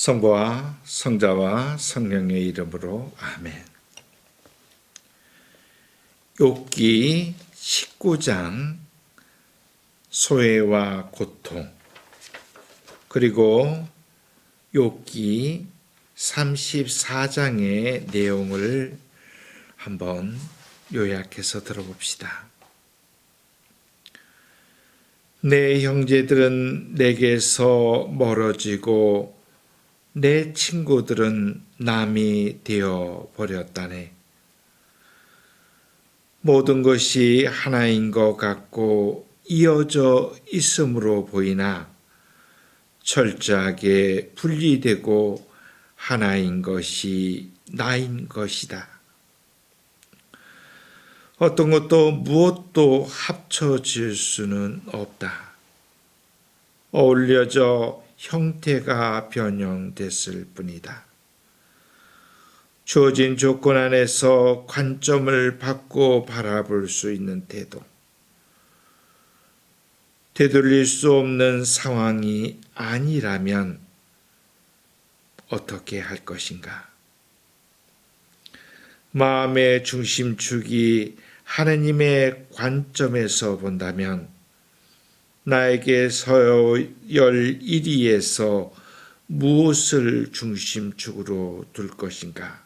성부와 성자와 성령의 이름으로 아멘. 욥기 19장 소외와 고통 그리고 욥기 34장의 내용을 한번 요약해서 들어봅시다. 내 형제들은 내게서 멀어지고 내 친구들은 남이 되어 버렸다네. 모든 것이 하나인 것 같고 이어져 있음으로 보이나 철저하게 분리되고 하나인 것이 나인 것이다. 어떤 것도 무엇도 합쳐질 수는 없다. 어울려져 형태가 변형됐을 뿐이다. 주어진 조건 안에서 관점을 바꿔 바라볼 수 있는 태도. 되돌릴 수 없는 상황이 아니라면 어떻게 할 것인가? 마음의 중심축이 하느님의 관점에서 본다면 나에게 서열 1위에서 무엇을 중심축으로 둘 것인가?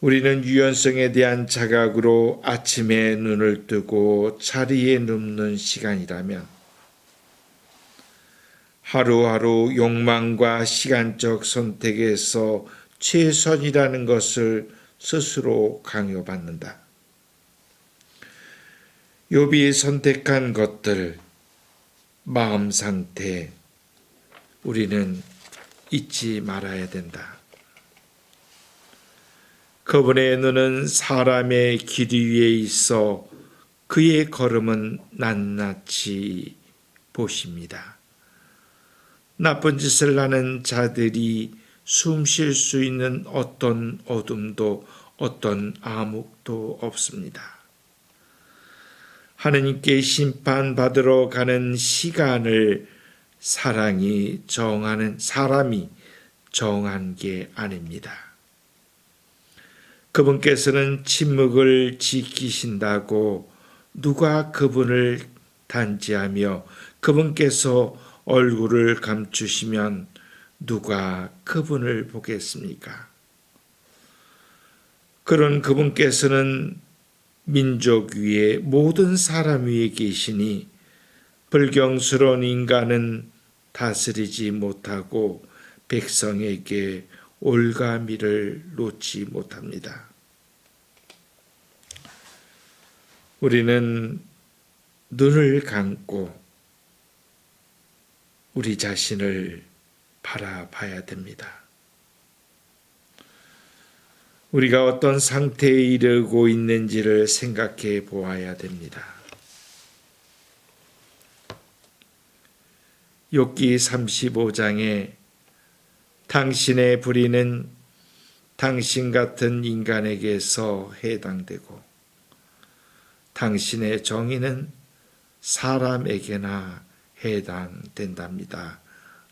우리는 유연성에 대한 자각으로 아침에 눈을 뜨고 자리에 눕는 시간이라면 하루하루 욕망과 시간적 선택에서 최선이라는 것을 스스로 강요받는다. 욥이 선택한 것들, 마음 상태, 우리는 잊지 말아야 된다. 그분의 눈은 사람의 길 위에 있어 그의 걸음은 낱낱이 보십니다. 나쁜 짓을 하는 자들이 숨 쉴 수 있는 어떤 어둠도 어떤 암흑도 없습니다. 하느님께 심판받으러 가는 시간을 사랑이 정하는 사람이 정한 게 아닙니다. 그분께서는 침묵을 지키신다고 누가 그분을 단지하며 그분께서 얼굴을 감추시면 누가 그분을 보겠습니까? 그런 그분께서는 민족 위에 모든 사람 위에 계시니 불경스러운 인간은 다스리지 못하고 백성에게 올가미를 놓지 못합니다. 우리는 눈을 감고 우리 자신을 바라봐야 됩니다. 우리가 어떤 상태에 이르고 있는지를 생각해 보아야 됩니다. 욥기 35장에 당신의 불의는 당신 같은 인간에게서 해당되고 당신의 정의는 사람에게나 해당된답니다.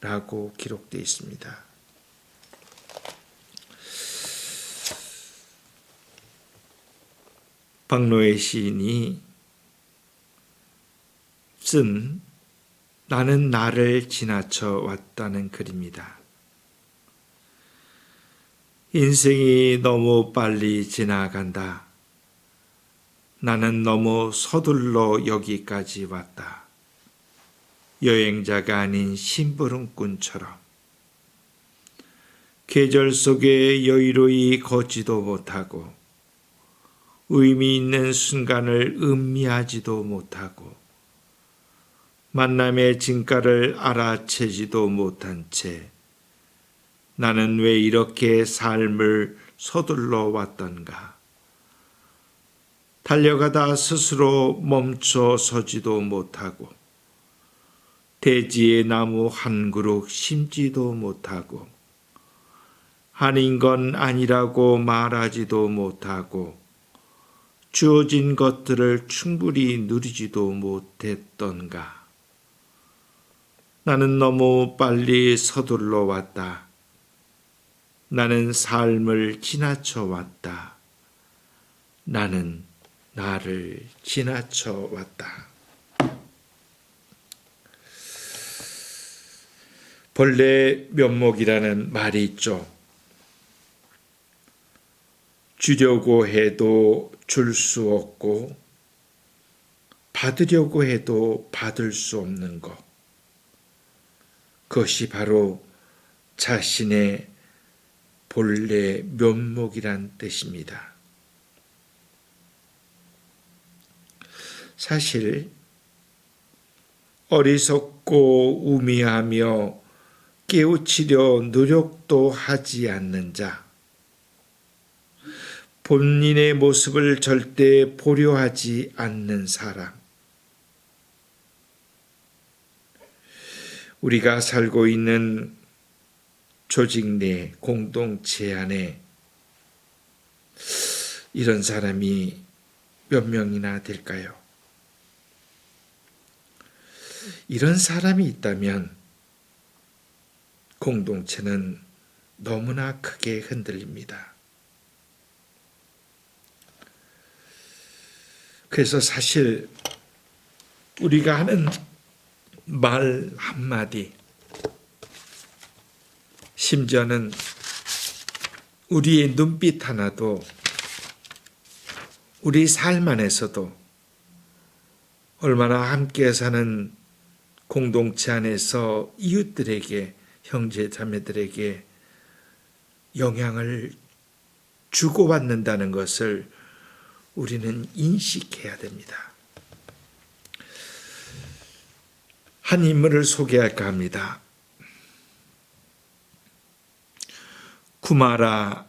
라고 기록되어 있습니다. 박노의 시인이 쓴 나는 나를 지나쳐 왔다는 글입니다. 인생이 너무 빨리 지나간다. 나는 너무 서둘러 여기까지 왔다. 여행자가 아닌 심부름꾼처럼 계절 속에 여유로이 걷지도 못하고 의미 있는 순간을 음미하지도 못하고 만남의 진가를 알아채지도 못한 채 나는 왜 이렇게 삶을 서둘러 왔던가? 달려가다 스스로 멈춰 서지도 못하고 대지의 나무 한 그룹 심지도 못하고 아닌 건 아니라고 말하지도 못하고 주어진 것들을 충분히 누리지도 못했던가. 나는 너무 빨리 서둘러 왔다. 나는 삶을 지나쳐 왔다. 나는 나를 지나쳐 왔다. 본래 면목이라는 말이 있죠. 주려고 해도 줄 수 없고 받으려고 해도 받을 수 없는 것. 그것이 바로 자신의 본래 면목이란 뜻입니다. 사실 어리석고 우미하며 깨우치려 노력도 하지 않는 자, 본인의 모습을 절대 보려 하지 않는 사람, 우리가 살고 있는 조직 내 공동체 안에 이런 사람이 몇 명이나 될까요? 이런 사람이 있다면 공동체는 너무나 크게 흔들립니다. 그래서 사실 우리가 하는 말 한마디, 심지어는 우리의 눈빛 하나도 우리 삶 안에서도 얼마나 함께 사는 공동체 안에서 이웃들에게 형제 자매들에게 영향을 주고받는다는 것을 우리는 인식해야 됩니다. 한 인물을 소개할까 합니다. 구마라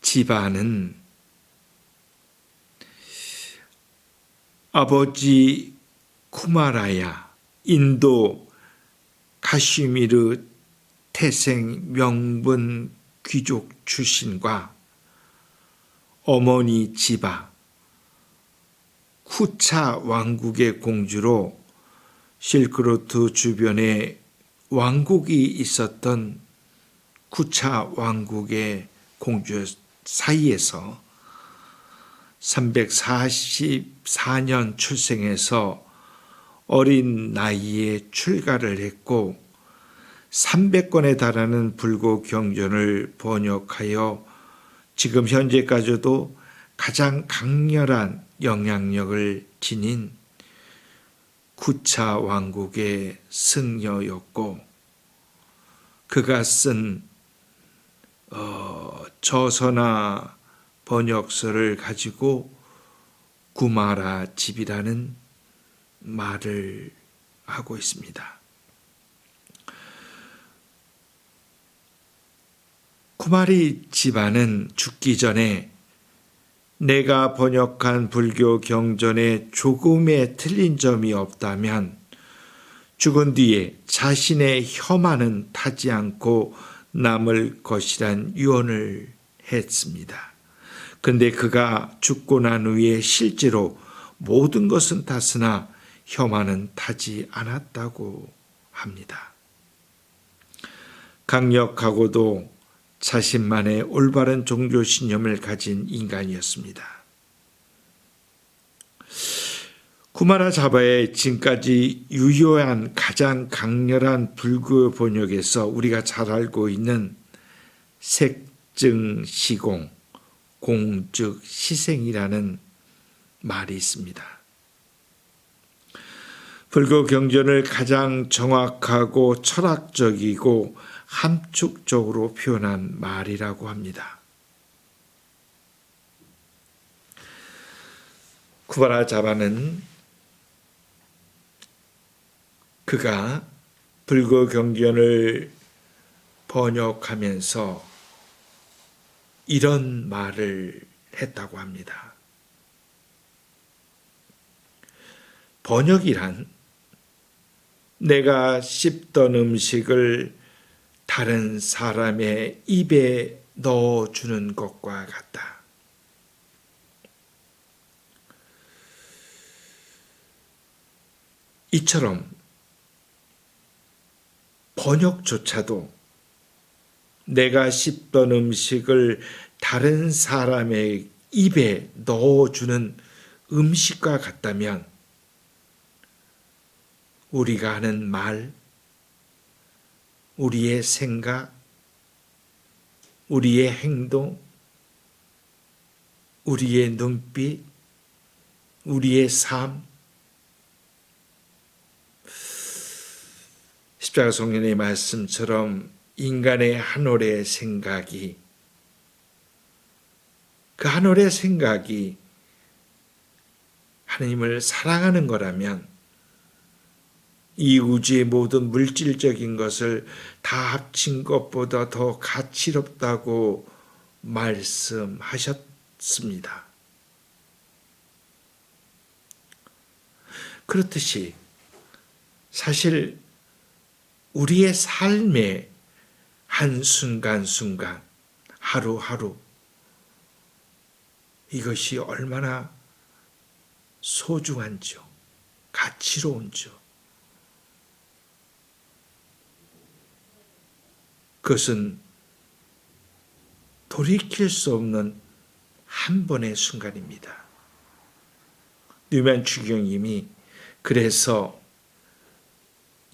지바는 아버지 쿠마라야 인도 카슈미르 태생 명분 귀족 출신과 어머니 지바 쿠차 왕국의 공주로 실크로트 주변에 왕국이 있었던 쿠차 왕국의 공주 사이에서 344년 출생해서 어린 나이에 출가를 했고 300권에 달하는 불교 경전을 번역하여 지금 현재까지도 가장 강렬한 영향력을 지닌 구차 왕국의 승려였고 그가 쓴 어, 저서나 번역서를 가지고 구마라 집이라는 말을 하고 있습니다. 구마리 집안은 죽기 전에 내가 번역한 불교 경전에 조금의 틀린 점이 없다면 죽은 뒤에 자신의 혐한은 타지 않고 남을 것이란 유언을 했습니다. 근데 그가 죽고 난 후에 실제로 모든 것은 탔으나 혐한은 타지 않았다고 합니다. 강력하고도 자신만의 올바른 종교 신념을 가진 인간이었습니다. 구마라 자바의 지금까지 유효한 가장 강렬한 불교 번역에서 우리가 잘 알고 있는 색증 시공, 공즉 희생이라는 말이 있습니다. 불교 경전을 가장 정확하고 철학적이고 함축적으로 표현한 말이라고 합니다. 쿠바라 자바는 그가 불교 경전을 번역하면서 이런 말을 했다고 합니다. 번역이란 내가 씹던 음식을 다른 사람의 입에 넣어주는 것과 같다. 이처럼 번역조차도 내가 씹던 음식을 다른 사람의 입에 넣어주는 음식과 같다면 우리가 하는 말, 우리의 생각, 우리의 행동, 우리의 눈빛, 우리의 삶, 십자가 성령의 말씀처럼 인간의 한 올의 생각이 그 한 올의 생각이 하나님을 사랑하는 거라면 이 우주의 모든 물질적인 것을 다 합친 것보다 더 가치롭다고 말씀하셨습니다. 그렇듯이 사실 우리의 삶의 한순간순간, 하루하루, 이것이 얼마나 소중한지요, 가치로운지요. 그것은 돌이킬 수 없는 한 번의 순간입니다. 뉴면 주경님이 그래서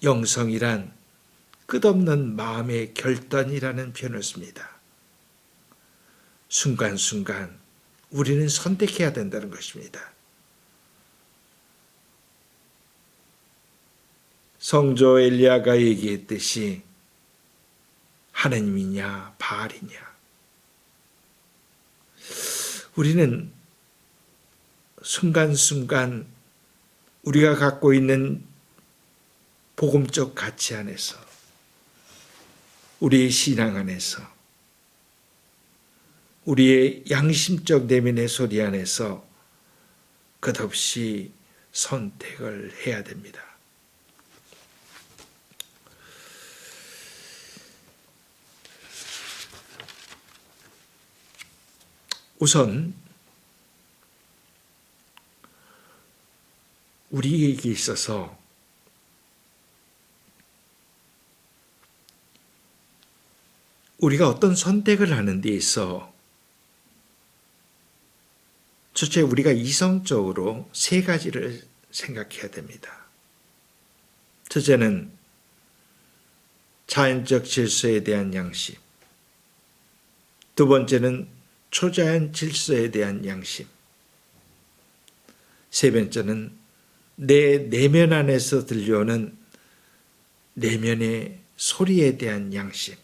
영성이란 끝없는 마음의 결단이라는 표현을 씁니다. 순간순간 우리는 선택해야 된다는 것입니다. 성조 엘리야가 얘기했듯이 하나님이냐 바알이냐 우리는 순간순간 우리가 갖고 있는 복음적 가치 안에서 우리의 신앙 안에서 우리의 양심적 내면의 소리 안에서 끝없이 선택을 해야 됩니다. 우선 우리에게 있어서 우리가 어떤 선택을 하는 데 있어 첫째 우리가 이성적으로 세 가지를 생각해야 됩니다. 첫째는 자연적 질서에 대한 양심. 두 번째는 초자연 질서에 대한 양심. 세 번째는 내 내면 안에서 들려오는 내면의 소리에 대한 양심.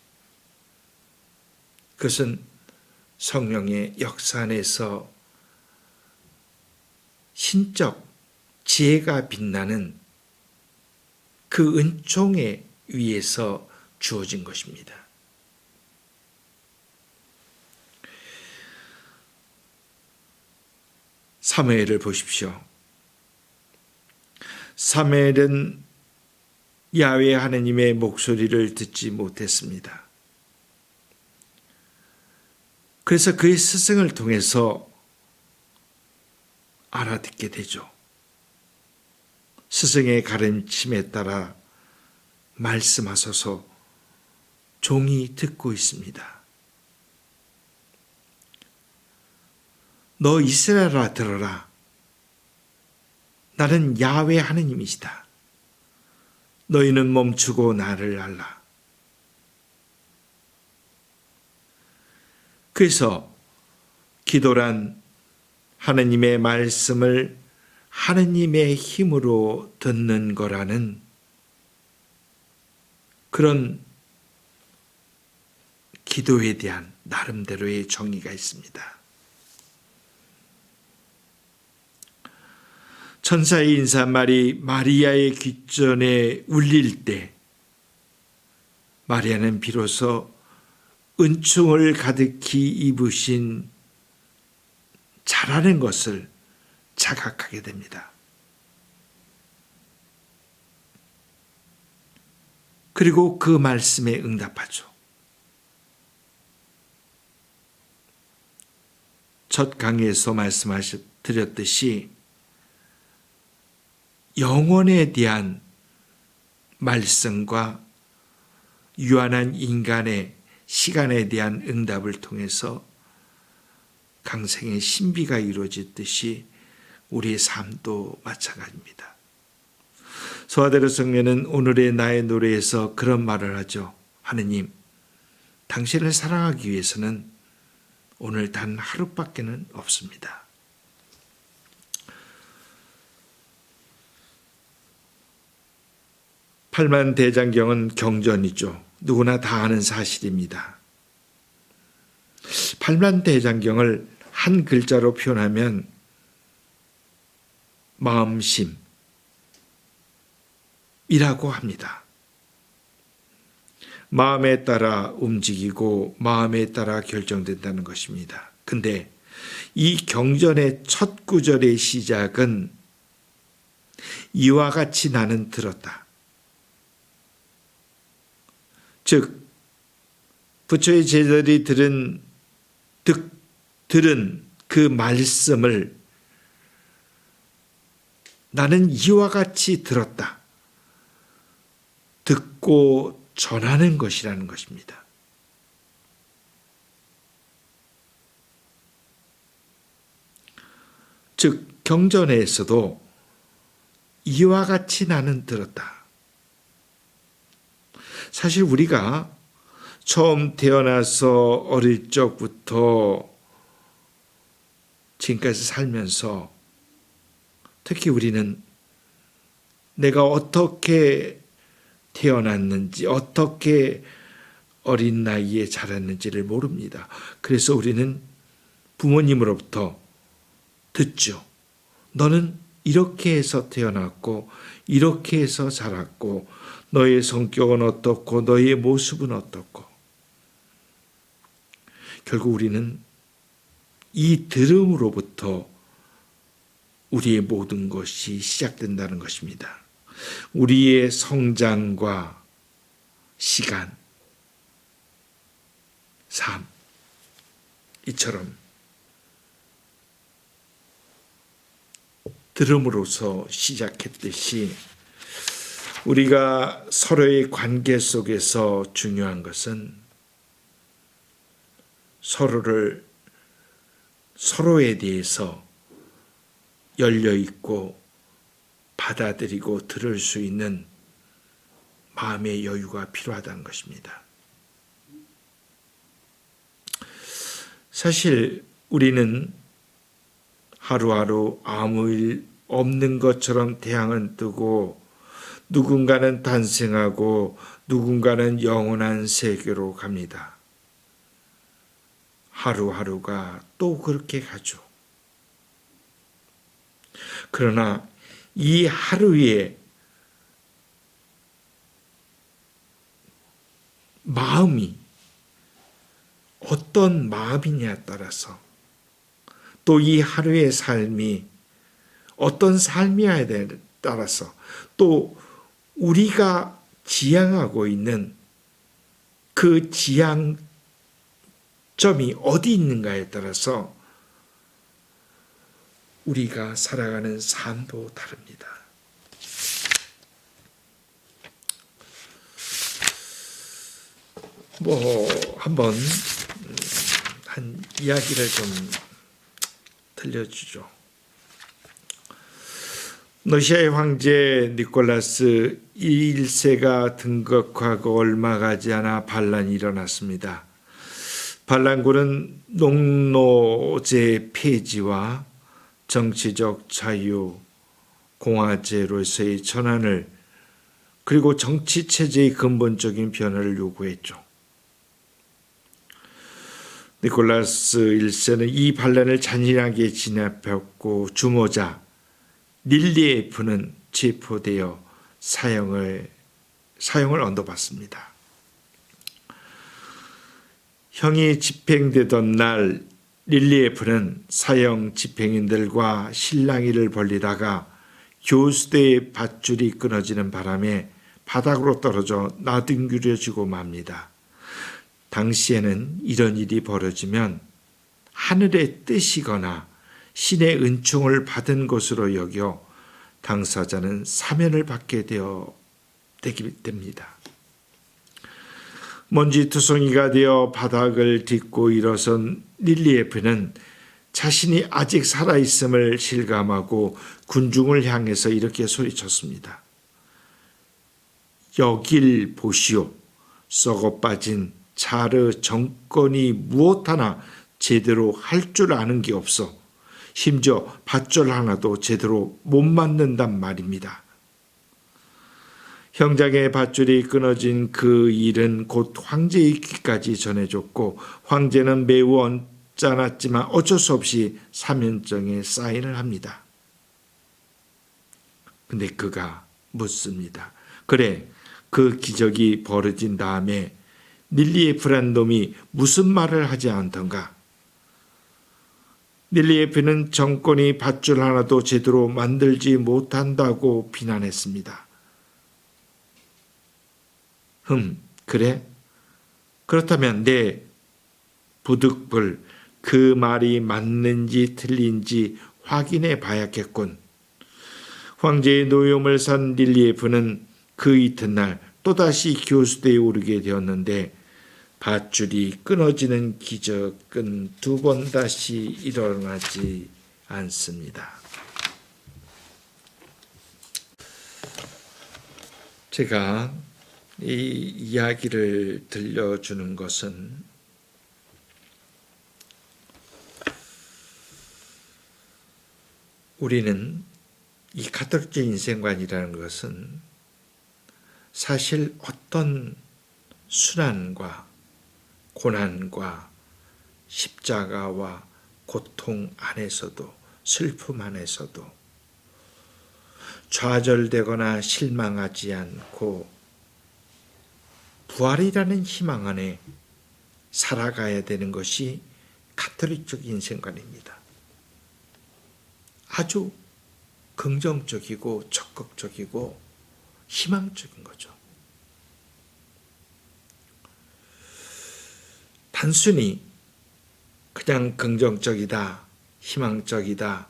그것은 성령의 역사 안에서 신적 지혜가 빛나는 그 은총에 위에서 주어진 것입니다. 사무엘을 보십시오. 사무엘은 야외 하나님의 목소리를 듣지 못했습니다. 그래서 그의 스승을 통해서 알아듣게 되죠. 스승의 가르침에 따라 말씀하소서 종이 듣고 있습니다. 너 이스라엘아 들어라. 나는 야외 하느님이시다. 너희는 멈추고 나를 알라. 그래서 기도란 하느님의 말씀을 하느님의 힘으로 듣는 거라는 그런 기도에 대한 나름대로의 정의가 있습니다. 천사의 인사말이 마리아의 귀전에 울릴 때 마리아는 비로소 은총을 가득히 입으신 잘하는 것을 자각하게 됩니다. 그리고 그 말씀에 응답하죠. 첫 강의에서 말씀하셨 드렸듯이 영혼에 대한 말씀과 유한한 인간의 시간에 대한 응답을 통해서 강생의 신비가 이루어졌듯이 우리의 삶도 마찬가지입니다. 소아대로 성면은 오늘의 나의 노래에서 그런 말을 하죠. 하느님, 당신을 사랑하기 위해서는 오늘 단 하루밖에는 없습니다. 팔만 대장경은 경전이죠. 누구나 다 아는 사실입니다. 팔만 대장경을 한 글자로 표현하면 마음심이라고 합니다. 마음에 따라 움직이고 마음에 따라 결정된다는 것입니다. 근데 이 경전의 첫 구절의 시작은 이와 같이 나는 들었다. 즉 부처의 제자들이 들은 듣, 들은 그 말씀을 나는 이와 같이 들었다. 듣고 전하는 것이라는 것입니다. 즉 경전에서도 이와 같이 나는 들었다. 사실 우리가 처음 태어나서 어릴 적부터 지금까지 살면서 특히 우리는 내가 어떻게 태어났는지, 어떻게 어린 나이에 자랐는지를 모릅니다. 그래서 우리는 부모님으로부터 듣죠. 너는 이렇게 해서 태어났고, 이렇게 해서 자랐고, 너의 성격은 어떻고, 너의 모습은 어떻고. 결국 우리는 이 들음으로부터 우리의 모든 것이 시작된다는 것입니다. 우리의 성장과 시간, 삶, 이처럼 들음으로서 시작했듯이 우리가 서로의 관계 속에서 중요한 것은 서로를 서로에 대해서 열려 있고 받아들이고 들을 수 있는 마음의 여유가 필요하다는 것입니다. 사실 우리는 하루하루 아무 일 없는 것처럼 태양은 뜨고 누군가는 탄생하고 누군가는 영원한 세계로 갑니다. 하루하루가 또 그렇게 가죠. 그러나 이 하루에 마음이 어떤 마음이냐에 따라서 또 이 하루의 삶이 어떤 삶이냐에 따라서 또 우리가 지향하고 있는 그 지향점이 어디 있는가에 따라서 우리가 살아가는 삶도 다릅니다. 뭐 한번 한 이야기를 좀 들려주죠. 러시아의 황제 니콜라스 1세가 등극하고 얼마 가지 않아 반란이 일어났습니다. 반란군은 농노제 폐지와 정치적 자유, 공화제로서의 전환을 그리고 정치 체제의 근본적인 변화를 요구했죠. 니콜라스 1세는 이 반란을 잔인하게 진압했고 주모자 릴리에프는 체포되어 사형을 사형을 언도받습니다. 형이 집행되던 날 릴리에프는 사형 집행인들과 실랑이를 벌리다가 교수대의 밧줄이 끊어지는 바람에 바닥으로 떨어져 나뒹구려지고 맙니다. 당시에는 이런 일이 벌어지면 하늘의 뜻이거나 신의 은총을 받은 것으로 여겨 당사자는 사면을 받게 되어 됩니다. 먼지투성이가 되어 바닥을 딛고 일어선 릴리에프는 자신이 아직 살아있음을 실감하고 군중을 향해서 이렇게 소리쳤습니다. 여길 보시오. 썩어 빠진 차르 정권이 무엇 하나 제대로 할 줄 아는 게 없어. 심지어 밧줄 하나도 제대로 못 맞는단 말입니다. 형장의 밧줄이 끊어진 그 일은 곧 황제의 귀까지 전해졌고 황제는 매우 언짢았지만 어쩔 수 없이 사면장에 사인을 합니다. 근데 그가 묻습니다. 그래, 그 기적이 벌어진 다음에 닐리에프란 놈이 무슨 말을 하지 않던가? 닐리에프는 정권이 밧줄 하나도 제대로 만들지 못한다고 비난했습니다. 흠, 그래? 그렇다면 내 부득불 그 말이 맞는지 틀린지 확인해 봐야겠군. 황제의 노염을 산 릴리에프는 그 이튿날 또다시 교수대에 오르게 되었는데 밧줄이 끊어지는 기적은 두 번 다시 일어나지 않습니다. 제가 이 이야기를 들려주는 것은 우리는 이 가톨릭 인생관이라는 것은 사실 어떤 순환과 고난과 십자가와 고통 안에서도 슬픔 안에서도 좌절되거나 실망하지 않고 부활이라는 희망 안에 살아가야 되는 것이 가톨릭적 인생관입니다. 아주 긍정적이고 적극적이고 희망적인 거죠. 단순히 그냥 긍정적이다, 희망적이다,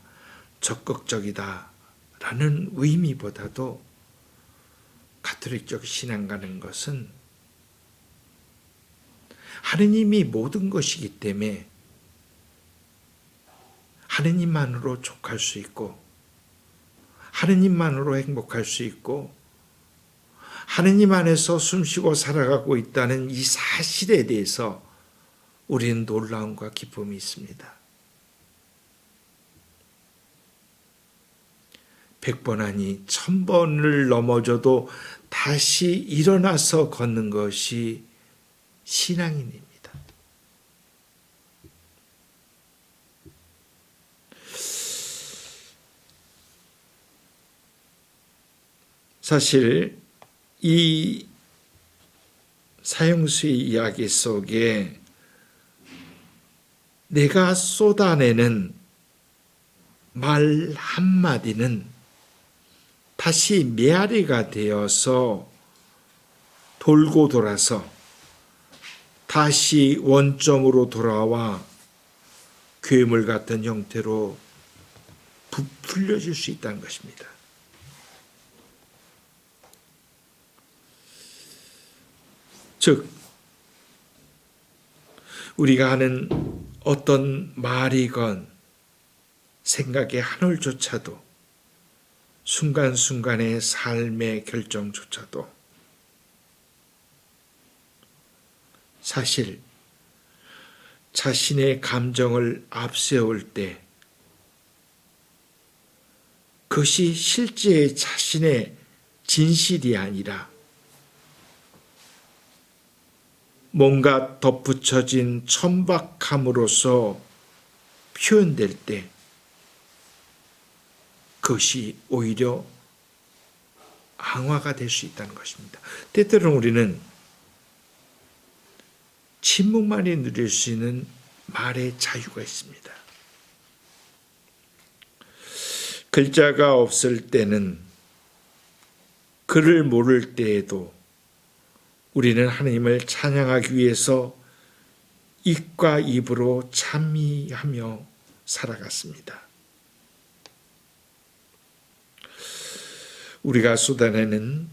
적극적이다 라는 의미보다도 가톨릭적 신앙 가는 것은 하느님이 모든 것이기 때문에 하느님만으로 족할 수 있고 하느님만으로 행복할 수 있고 하느님 안에서 숨쉬고 살아가고 있다는 이 사실에 대해서 우리는 놀라움과 기쁨이 있습니다. 백번 아니 천번을 넘어져도 다시 일어나서 걷는 것이 신앙인입니다. 사실 이 사형수의 이야기 속에 내가 쏟아내는 말 한마디는 다시 메아리가 되어서 돌고 돌아서 다시 원점으로 돌아와 괴물 같은 형태로 부풀려질 수 있다는 것입니다. 즉, 우리가 하는 어떤 말이건 생각의 한 올조차도 순간순간의 삶의 결정조차도. 사실 자신의 감정을 앞세울 때 그것이 실제 자신의 진실이 아니라 뭔가 덧붙여진 천박함으로써 표현될 때 그것이 오히려 항화가 될 수 있다는 것입니다. 때때로는 우리는 침묵만이 누릴 수 있는 말의 자유가 있습니다. 글자가 없을 때는 글을 모를 때에도 우리는 하나님을 찬양하기 위해서 입과 입으로 찬미하며 살아갔습니다. 우리가 쏟아내는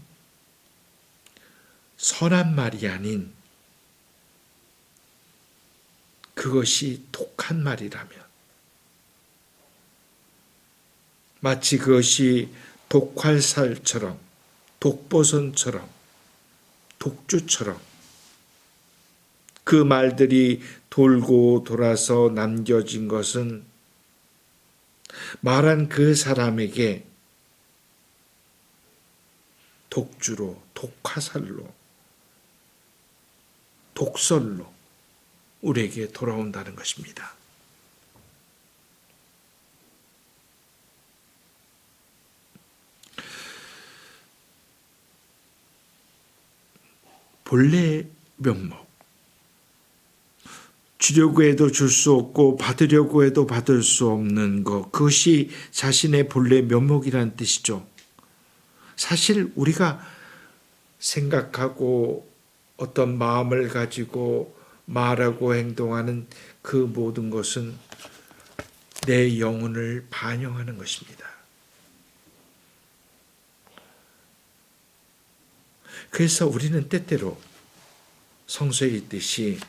선한 말이 아닌 그것이 독한 말이라면 마치 그것이 독활살처럼 독보선처럼 독주처럼 그 말들이 돌고 돌아서 남겨진 것은 말한 그 사람에게 독주로, 독화살로, 독설로 우리에게 돌아온다는 것입니다. 본래 면목. 주려고 해도 줄 수 없고 받으려고 해도 받을 수 없는 것. 그것이 자신의 본래 면목이라는 뜻이죠. 사실 우리가 생각하고 어떤 마음을 가지고 말하고 행동하는 그 모든 것은 내 영혼을 반영하는 것입니다. 그래서 우리는 때때로 성서에 있듯이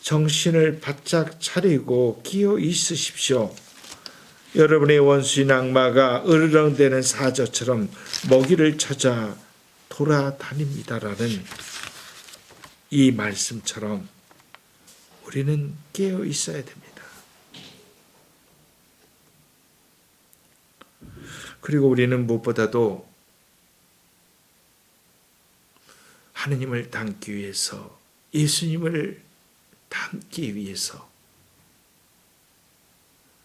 정신을 바짝 차리고 끼어 있으십시오. 여러분의 원수인 악마가 으르렁대는 사자처럼 먹이를 찾아 돌아다닙니다라는 이 말씀처럼 우리는 깨어 있어야 됩니다. 그리고 우리는 무엇보다도 하느님을 닮기 위해서 예수님을 닮기 위해서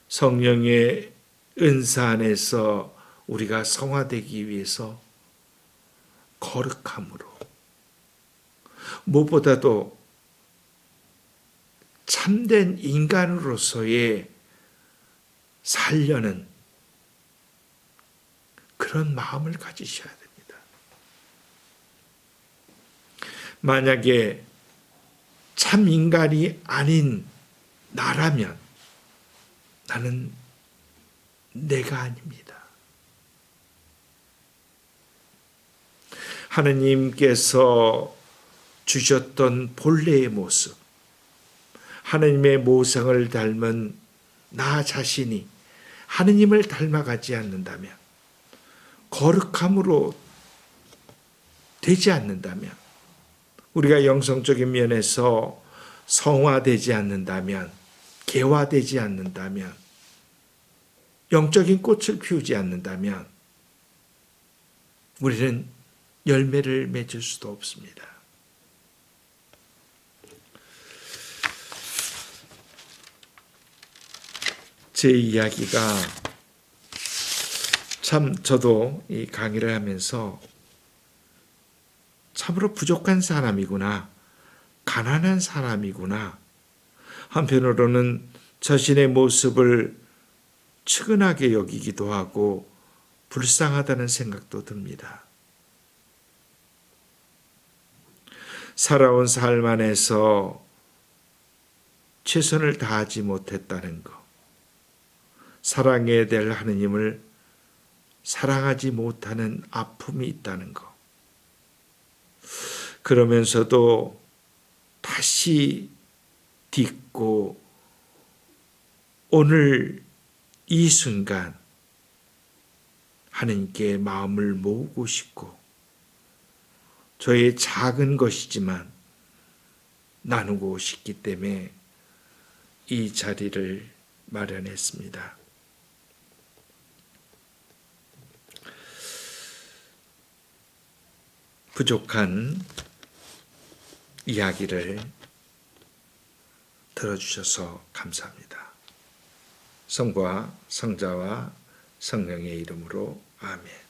성령의 은사 안에서 우리가 성화되기 위해서 거룩함으로 무엇보다도 참된 인간으로서의 살려는 그런 마음을 가지셔야 됩니다. 만약에 참 인간이 아닌 나라면 나는 내가 아닙니다. 하느님께서 주셨던 본래의 모습, 하느님의 모성을 닮은 나 자신이 하느님을 닮아가지 않는다면, 거룩함으로 되지 않는다면, 우리가 영성적인 면에서 성화되지 않는다면, 개화되지 않는다면, 영적인 꽃을 피우지 않는다면, 우리는 열매를 맺을 수도 없습니다. 제 이야기가 참 저도 이 강의를 하면서 참으로 부족한 사람이구나. 가난한 사람이구나. 한편으로는 자신의 모습을 측은하게 여기기도 하고 불쌍하다는 생각도 듭니다. 살아온 삶 안에서 최선을 다하지 못했다는 것, 사랑해야 될 하느님을 사랑하지 못하는 아픔이 있다는 것, 그러면서도 다시 딛고 오늘 이 순간 하느님께 마음을 모으고 싶고 저의 작은 것이지만 나누고 싶기 때문에 이 자리를 마련했습니다. 부족한 이야기를 들어주셔서 감사합니다. 성과 성자와 성령의 이름으로 아멘.